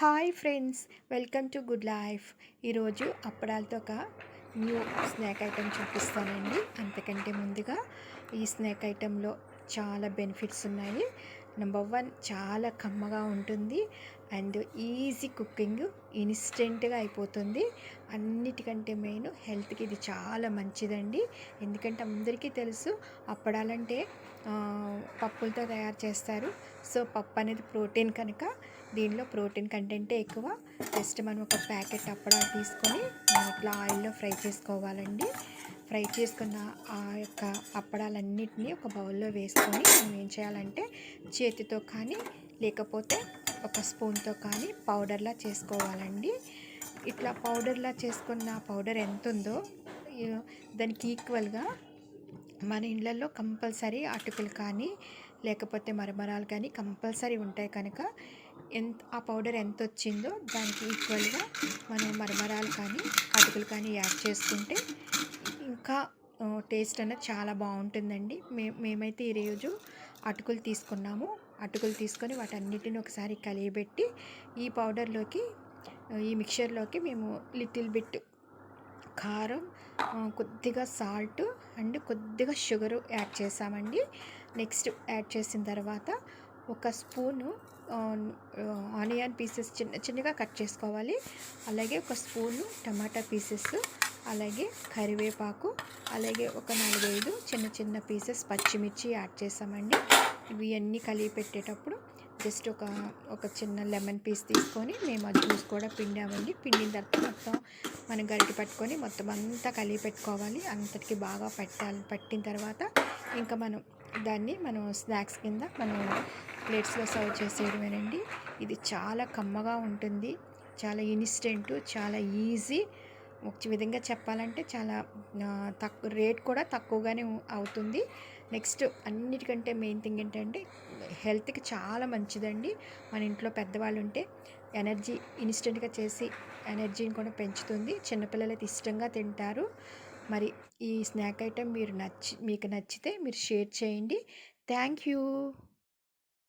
Hi friends welcome to good life. ఈరోజు అప్పడాలతో ఒక న్యూ స్నాక్ ఐటెం చూపిస్తానండి. అంతకంటే ముందుగా ఈ స్నాక్ ఐటెంలో చాలా బెనిఫిట్స్ ఉన్నాయి. నెంబర్ వన్ చాలా కమ్మగా ఉంటుంది. అండ్ ఈజీ కుకింగ్ ఇన్స్టెంట్గా అయిపోతుంది. అన్నిటికంటే మెయిన్ హెల్త్కి ఇది చాలా మంచిదండి. ఎందుకంటే అందరికీ తెలుసు అప్పడాలంటే పప్పులతో తయారు చేస్తారు. సో పప్పు అనేది ప్రోటీన్ కనుక దీనిలో ప్రోటీన్ కంటెంటే ఎక్కువ. జస్ట్ మనం ఒక ప్యాకెట్ అప్పడాలు తీసుకొని ఇట్లా ఆయిల్లో ఫ్రై చేసుకోవాలండి. ఫ్రై చేసుకున్న ఆ యొక్క అప్పడాలన్నింటినీ ఒక బౌల్లో వేసుకొని మనం ఏం చేయాలంటే చేతితో కానీ లేకపోతే ఒక స్పూన్తో కానీ పౌడర్లా చేసుకోవాలండి. ఇట్లా పౌడర్లా చేసుకున్న పౌడర్ ఎంత ఉందో దానికి ఈక్వల్గా మన ఇళ్ళల్లో కంపల్సరీ అటుకులు కానీ లేకపోతే మరమరాలు కానీ కంపల్సరీ ఉంటాయి కనుక ఎంత ఆ పౌడర్ ఎంత వచ్చిందో దానికి ఈక్వల్గా మనం మరమరాలు కానీ అటుకులు కానీ యాడ్ చేసుకుంటే ఇంకా టేస్ట్ అనేది చాలా బాగుంటుందండి. మే మేమైతే ఈరోజు అటుకులు తీసుకున్నాము. అటుకులు తీసుకొని వాటన్నిటిని ఒకసారి కలియబెట్టి ఈ పౌడర్లోకి ఈ మిక్చర్లోకి మేము లిటిల్ బిట్ కారం కొద్దిగా సాల్ట్ అండ్ కొద్దిగా షుగరు యాడ్ చేసామండి. నెక్స్ట్ యాడ్ చేసిన తర్వాత ఒక స్పూను ఆనియన్ పీసెస్ చిన్న చిన్నగా కట్ చేసుకోవాలి. అలాగే ఒక స్పూను టమాటా పీసెస్ అలాగే కరివేపాకు అలాగే ఒక నాలుగైదు చిన్న చిన్న పీసెస్ పచ్చిమిర్చి యాడ్ చేసామండి. ఇవి అన్నీ కలిపి పెట్టేటప్పుడు జస్ట్ ఒక ఒక చిన్న లెమన్ పీస్ తీసుకొని మేము ఆ జ్యూస్ కూడా పిండామండి. పిండిన తర్వాత మొత్తం మనం గరిటి పట్టుకొని మొత్తం అంతా కలిపి పెట్టుకోవాలి. అంతటికి బాగా పట్టాలి. పట్టిన తర్వాత ఇంకా మనం దాన్ని మనం స్నాక్స్ కింద మనం ప్లేట్స్లో సర్వ్ చేసేయడమేనండి. ఇది చాలా కమ్మగా ఉంటుంది. చాలా ఇన్స్టెంట్ చాలా ఈజీ. ఒక విధంగా చెప్పాలంటే చాలా తక్కువ రేట్ కూడా తక్కువగానే అవుతుంది. నెక్స్ట్ అన్నిటికంటే మెయిన్ థింగ్ ఏంటంటే హెల్త్కి చాలా మంచిదండి. మన ఇంట్లో పెద్దవాళ్ళు ఉంటే ఎనర్జీ ఇన్స్టెంట్గా చేసి ఎనర్జీని కూడా పెంచుతుంది. చిన్నపిల్లలు అయితే ఇష్టంగా తింటారు. మరి ఈ స్నాక్ ఐటెం మీరు నచ్చి మీకు నచ్చితే మీరు షేర్ చేయండి. Thank you.